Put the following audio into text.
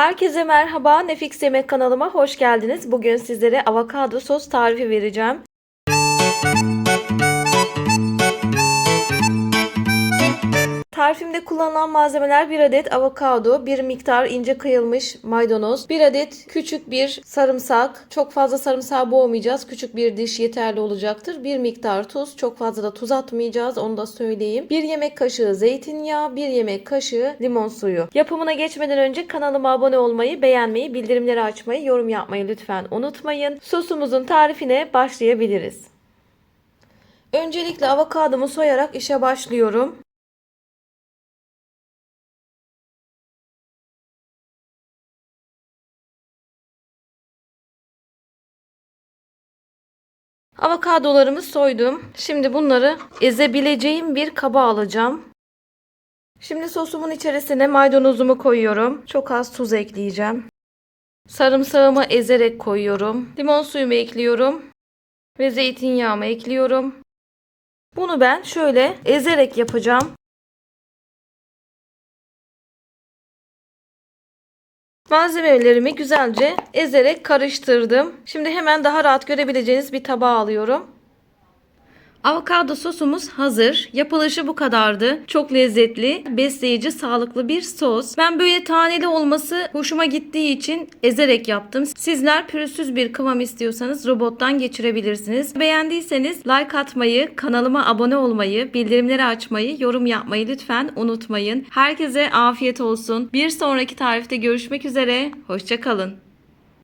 Herkese merhaba. Nefix Yemek kanalıma hoş geldiniz. Bugün sizlere avokado sos tarifi vereceğim. Tarifimde kullanılan malzemeler 1 adet avokado, 1 miktar ince kıyılmış maydanoz, 1 adet küçük bir sarımsak. Çok fazla sarımsağı boğmayacağız. Küçük bir diş yeterli olacaktır. 1 miktar tuz. Çok fazla da tuz atmayacağız. Onu da söyleyeyim. 1 yemek kaşığı zeytinyağı, 1 yemek kaşığı limon suyu. Yapımına geçmeden önce kanalıma abone olmayı, beğenmeyi, bildirimleri açmayı, yorum yapmayı lütfen unutmayın. Sosumuzun tarifine başlayabiliriz. Öncelikle avokadomu soyarak işe başlıyorum. Avokadolarımı soydum. Şimdi bunları ezebileceğim bir kaba alacağım. Şimdi sosumun içerisine maydanozumu koyuyorum. Çok az tuz ekleyeceğim. Sarımsağımı ezerek koyuyorum. Limon suyumu ekliyorum. Ve zeytinyağımı ekliyorum. Bunu ben şöyle ezerek yapacağım. Malzemelerimi güzelce ezerek karıştırdım. Şimdi hemen daha rahat görebileceğiniz bir tabağa alıyorum. Avokado sosumuz hazır. Yapılışı bu kadardı. Çok lezzetli, besleyici, sağlıklı bir sos. Ben böyle taneli olması hoşuma gittiği için ezerek yaptım. Sizler pürüzsüz bir kıvam istiyorsanız robottan geçirebilirsiniz. Beğendiyseniz like atmayı, kanalıma abone olmayı, bildirimleri açmayı, yorum yapmayı lütfen unutmayın. Herkese afiyet olsun. Bir sonraki tarifte görüşmek üzere. Hoşçakalın.